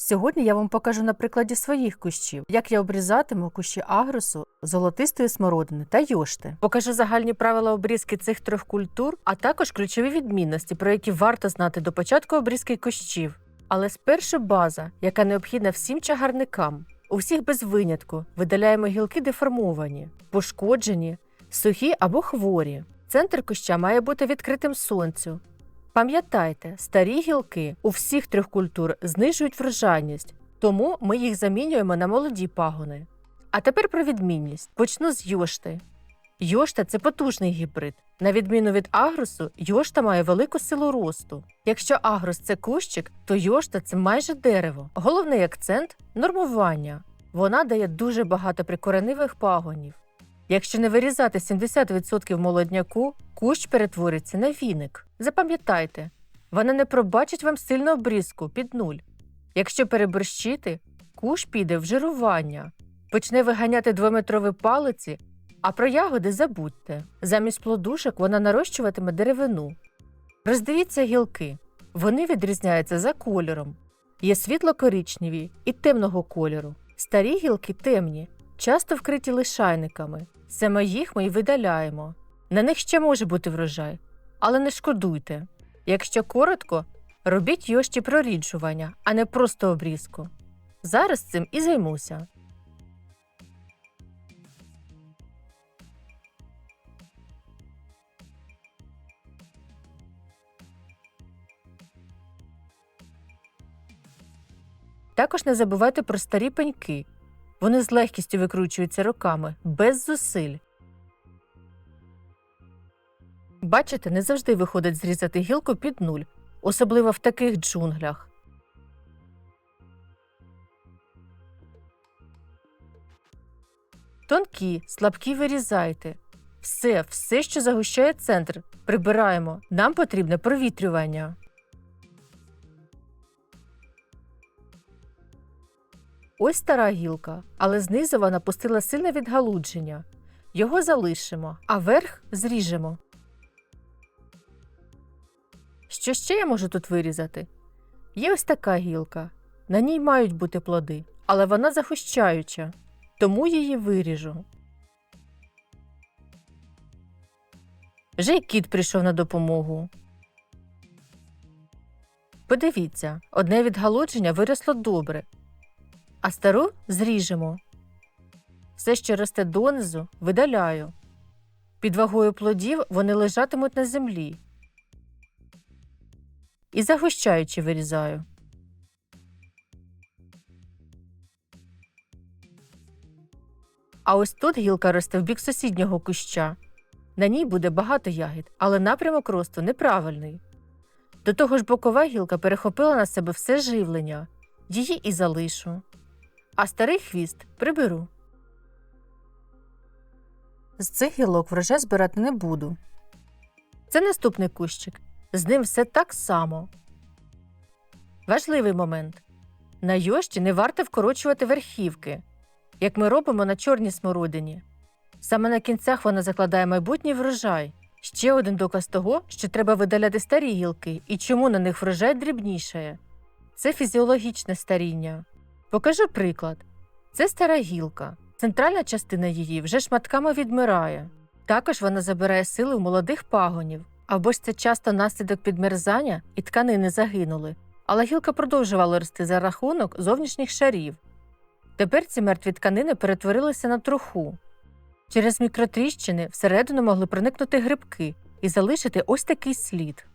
Сьогодні я вам покажу на прикладі своїх кущів, як я обрізатиму кущі агросу, золотистої смородини та йошти. Покажу загальні правила обрізки цих трьох культур, а також ключові відмінності, про які варто знати до початку обрізки кущів. Але спершу база, яка необхідна всім чагарникам. У всіх без винятку видаляємо гілки деформовані, пошкоджені, сухі або хворі. Центр куща має бути відкритим сонцю. Пам'ятайте, старі гілки у всіх трьох культур знижують врожайність, тому ми їх замінюємо на молоді пагони. А тепер про відмінність. Почну з йошти. Йошта це потужний гібрид. На відміну від агросу, йошта має велику силу росту. Якщо агрос це кущик, то йошта це майже дерево. Головний акцент нормування. Вона дає дуже багато прикореневих пагонів. Якщо не вирізати 70% молодняку, кущ перетвориться на віник. Запам'ятайте, вона не пробачить вам сильну обрізку під нуль. Якщо переборщити, кущ піде в жирування, почне виганяти двометрові палиці, а про ягоди забудьте. Замість плодушок вона нарощуватиме деревину. Роздивіться гілки. Вони відрізняються за кольором. Є світло-коричневі і темного кольору. Старі гілки темні, часто вкриті лишайниками. Саме їх ми й видаляємо. На них ще може бути врожай, але не шкодуйте. Якщо коротко, робіть йощі проріджування, а не просто обрізку. Зараз цим і займуся. Також не забувайте про старі пеньки. Вони з легкістю викручуються руками, без зусиль. Бачите, не завжди виходить зрізати гілку під нуль, особливо в таких джунглях. Тонкі, слабкі вирізайте. Все, все, що загущає центр, прибираємо. Нам потрібне провітрювання. Ось стара гілка, але знизу вона пустила сильне відгалудження. Його залишимо, а верх зріжемо. Що ще я можу тут вирізати? Є ось така гілка. На ній мають бути плоди, але вона захищаюча, тому її виріжу. Вже й кіт прийшов на допомогу. Подивіться, одне відгалудження виросло добре, а стару зріжемо. Все, що росте донизу, видаляю. Під вагою плодів вони лежатимуть на землі. І загущаючи вирізаю. А ось тут гілка росте в бік сусіднього куща. На ній буде багато ягід, але напрямок росту неправильний. До того ж, бокова гілка перехопила на себе все живлення, її і залишу а старий хвіст приберу. З цих гілок врожай збирати не буду. Це наступний кущик. З ним все так само. Важливий момент. На йощі не варто вкорочувати верхівки, як ми робимо на чорній смородині. Саме на кінцях вона закладає майбутній врожай. Ще один доказ того, що треба видаляти старі гілки і чому на них врожай дрібнішає. Це фізіологічне старіння. Покажу приклад. Це стара гілка. Центральна частина її вже шматками відмирає. Також вона забирає сили у молодих пагонів, або ж це часто наслідок підмерзання і тканини загинули. Але гілка продовжувала рости за рахунок зовнішніх шарів. Тепер ці мертві тканини перетворилися на труху. Через мікротріщини всередину могли проникнути грибки і залишити ось такий слід.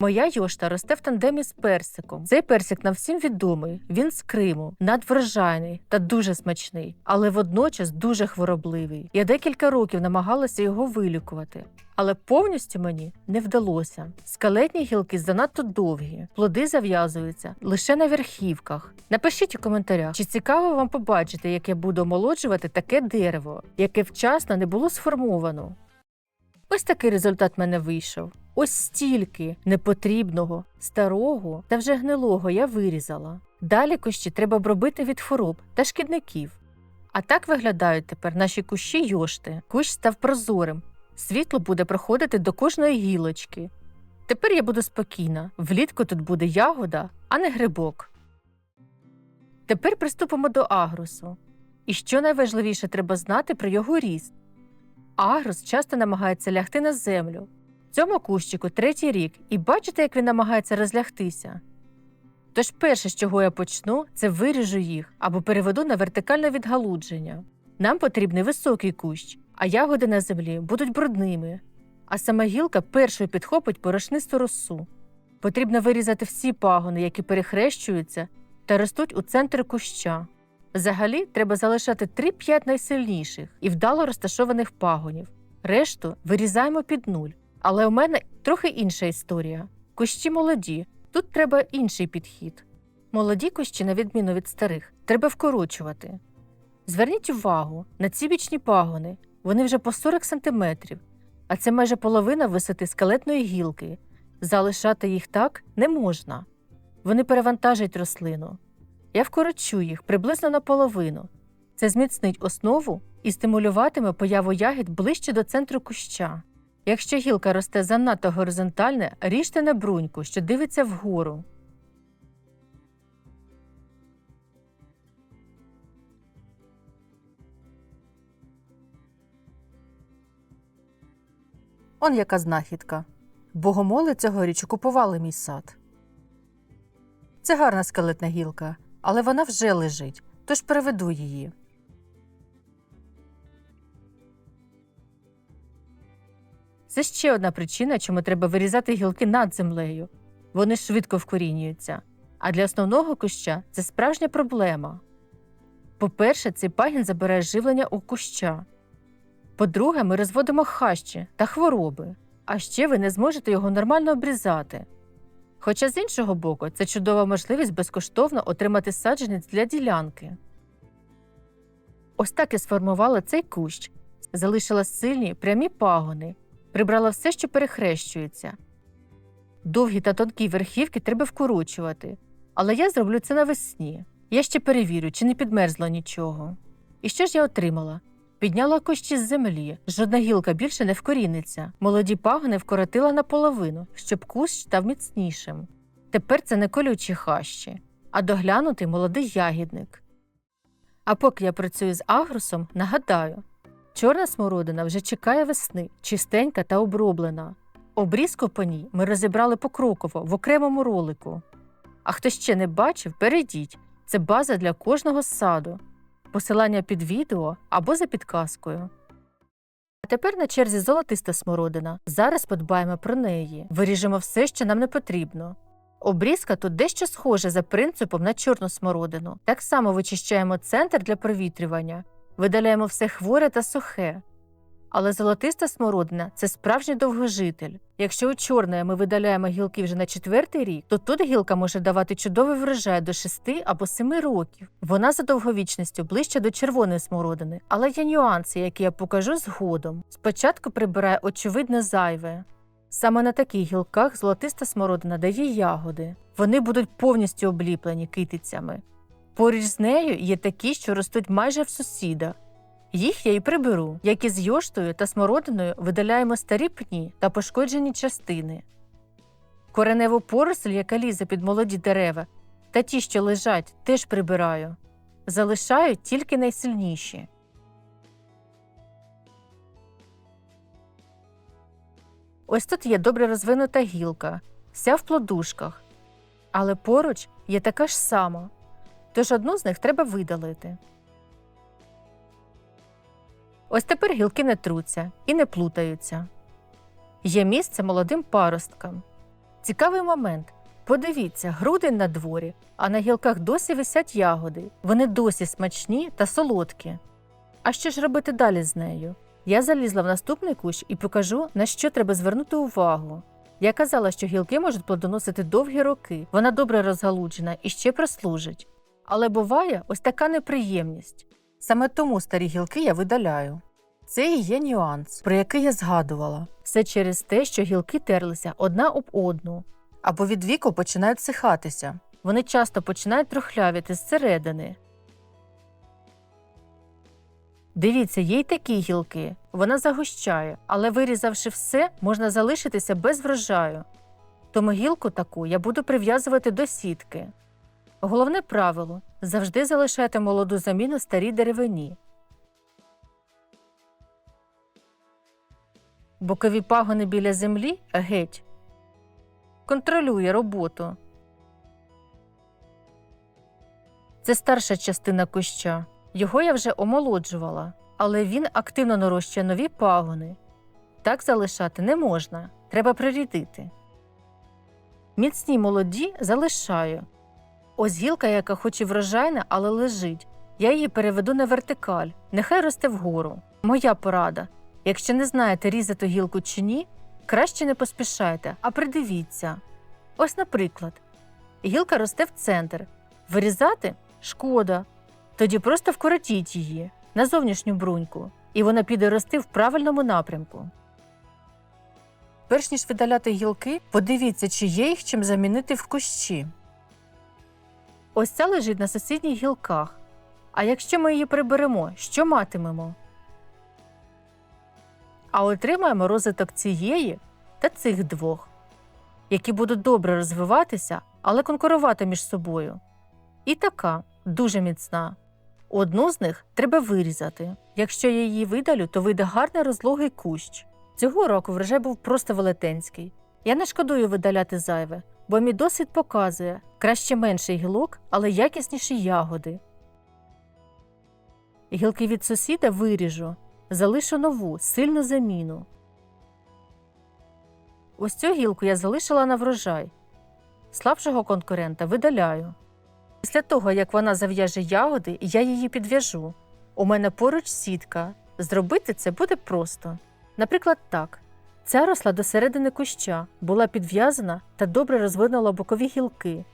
Моя йошта росте в тандемі з персиком. Цей персик нам всім відомий. Він з Криму, надврожайний та дуже смачний, але водночас дуже хворобливий. Я декілька років намагалася його вилікувати, але повністю мені не вдалося. Скелетні гілки занадто довгі, плоди зав'язуються лише на верхівках. Напишіть у коментарях, чи цікаво вам побачити, як я буду омолоджувати таке дерево, яке вчасно не було сформовано. Ось такий результат мене вийшов. Ось стільки непотрібного, старого та вже гнилого я вирізала. Далі кущі треба обробити від хвороб та шкідників. А так виглядають тепер наші кущі йошти. Кущ став прозорим. Світло буде проходити до кожної гілочки. Тепер я буду спокійна. Влітку тут буде ягода, а не грибок. Тепер приступимо до агрусу. І що найважливіше треба знати про його ріст. Агрус часто намагається лягти на землю. Цьому кущику третій рік, і бачите, як він намагається розлягтися. Тож перше, з чого я почну, це виріжу їх або переведу на вертикальне відгалудження. Нам потрібний високий кущ, а ягоди на землі будуть брудними, а сама гілка першою підхопить порошнисту росу. Потрібно вирізати всі пагони, які перехрещуються та ростуть у центрі куща. Взагалі треба залишати 3-5 найсильніших і вдало розташованих пагонів. Решту вирізаємо під нуль. Але у мене трохи інша історія. Кущі молоді, тут треба інший підхід. Молоді кущі, на відміну від старих, треба вкорочувати. Зверніть увагу на ці бічні пагони, вони вже по 40 см, а це майже половина висоти скелетної гілки. Залишати їх так не можна. Вони перевантажать рослину. Я вкорочу їх приблизно наполовину. Це зміцнить основу і стимулюватиме появу ягід ближче до центру куща. Якщо гілка росте занадто горизонтальне, ріжте на бруньку, що дивиться вгору. Он яка знахідка. Богомоли цьогоріч окупували мій сад. Це гарна скелетна гілка, але вона вже лежить, тож переведу її. Це ще одна причина, чому треба вирізати гілки над землею. Вони швидко вкорінюються. А для основного куща це справжня проблема. По-перше, цей пагін забирає живлення у куща. По-друге, ми розводимо хащі та хвороби, а ще ви не зможете його нормально обрізати. Хоча з іншого боку, це чудова можливість безкоштовно отримати саджанець для ділянки. Ось так і сформувала цей кущ, залишила сильні прямі пагони, прибрала все, що перехрещується. Довгі та тонкі верхівки треба вкорочувати, але я зроблю це навесні. Я ще перевірю, чи не підмерзло нічого. І що ж я отримала? Підняла кущі з землі, жодна гілка більше не вкоріниться. Молоді пагони вкоротила наполовину, щоб кущ став міцнішим. Тепер це не колючі хащі, а доглянутий молодий ягідник. А поки я працюю з агрусом, нагадаю, чорна смородина вже чекає весни, чистенька та оброблена. Обрізку по ній ми розібрали покроково в окремому ролику. А хто ще не бачив, перейдіть. Це база для кожного саду. Посилання під відео або за підказкою. А тепер на черзі золотиста смородина. Зараз подбаємо про неї. Виріжемо все, що нам не потрібно. Обрізка тут дещо схожа за принципом на чорну смородину. Так само вичищаємо центр для провітрювання, видаляємо все хворе та сухе. Але золотиста смородина це справжній довгожитель. Якщо у чорної ми видаляємо гілки вже на четвертий рік, то тут гілка може давати чудовий врожай до 6 або 7 років. Вона за довговічністю ближче до червоної смородини, але є нюанси, які я покажу згодом. Спочатку прибирає очевидне зайве. Саме на таких гілках золотиста смородина дає ягоди. Вони будуть повністю обліплені китицями. Поруч з нею є такі, що ростуть майже в сусіда. Їх я і приберу, як і з йоштою та смородиною видаляємо старі пні та пошкоджені частини. Кореневу поросль, яка лізе під молоді дерева, та ті, що лежать, теж прибираю. Залишаю тільки найсильніші. Ось тут є добре розвинута гілка, вся в плодушках. Але поруч є така ж сама, тож одну з них треба видалити. Ось тепер гілки не труться і не плутаються. Є місце молодим паросткам. Цікавий момент. Подивіться, грудень на дворі, а на гілках досі висять ягоди. Вони досі смачні та солодкі. А що ж робити далі з нею? Я залізла в наступний кущ і покажу, на що треба звернути увагу. Я казала, що гілки можуть плодоносити довгі роки, вона добре розгалуджена і ще прослужить. Але буває ось така неприємність. Саме тому старі гілки я видаляю. Це і є нюанс, про який я згадувала. Все через те, що гілки терлися одна об одну, або від віку починають сихатися. Вони часто починають трухлявіти зсередини. Дивіться, є й такі гілки. Вона загущає, але вирізавши все, можна залишитися без врожаю. Тому гілку таку я буду прив'язувати до сітки. Головне правило завжди залишайте молоду заміну старій деревині. Бокові пагони біля землі геть. Контролює роботу. Це старша частина куща. Його я вже омолоджувала, але він активно нарощує нові пагони. Так залишати не можна, треба прирідити. Міцні молоді залишаю. Ось гілка, яка хоч і врожайна, але лежить. Я її переведу на вертикаль, нехай росте вгору. Моя порада. Якщо не знаєте, різати гілку чи ні, краще не поспішайте, а придивіться. Ось, наприклад, гілка росте в центр. Вирізати шкода. Тоді просто вкоротіть її на зовнішню бруньку, і вона піде рости в правильному напрямку. Перш ніж видаляти гілки, подивіться, чи є їх чим замінити в кущі. Ось ця лежить на сусідніх гілках. А якщо ми її приберемо, що матимемо? А отримаємо розвиток цієї та цих двох, які будуть добре розвиватися, але конкурувати між собою. І така дуже міцна. Одну з них треба вирізати. Якщо я її видалю, то вийде гарний розлогий кущ. Цього року врожай був просто велетенський. Я не шкодую видаляти зайве, бо мій досвід показує краще менший гілок, але якісніші ягоди. Гілки від сусіда виріжу, залишу нову, сильну заміну. Ось цю гілку я залишила на врожай. Слабшого конкурента видаляю. Після того, як вона зав'яже ягоди, я її підв'яжу. У мене поруч сітка. Зробити це буде просто. Наприклад, так. Ця росла до середини куща, була підв'язана та добре розвинула бокові гілки.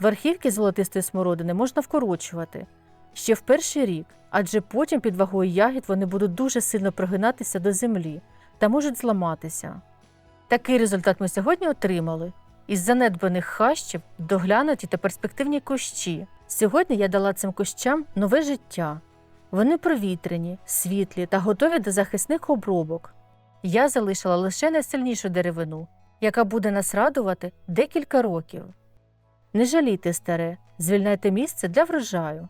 Верхівки золотистої смородини можна вкорочувати ще в перший рік, адже потім під вагою ягід вони будуть дуже сильно прогинатися до землі та можуть зламатися. Такий результат ми сьогодні отримали. Із занедбаних хащів доглянуті та перспективні кущі. Сьогодні я дала цим кущам нове життя. Вони провітряні, світлі та готові до захисних обробок. Я залишила лише найсильнішу деревину, яка буде нас радувати декілька років. Не жалійте старе, звільняйте місце для врожаю.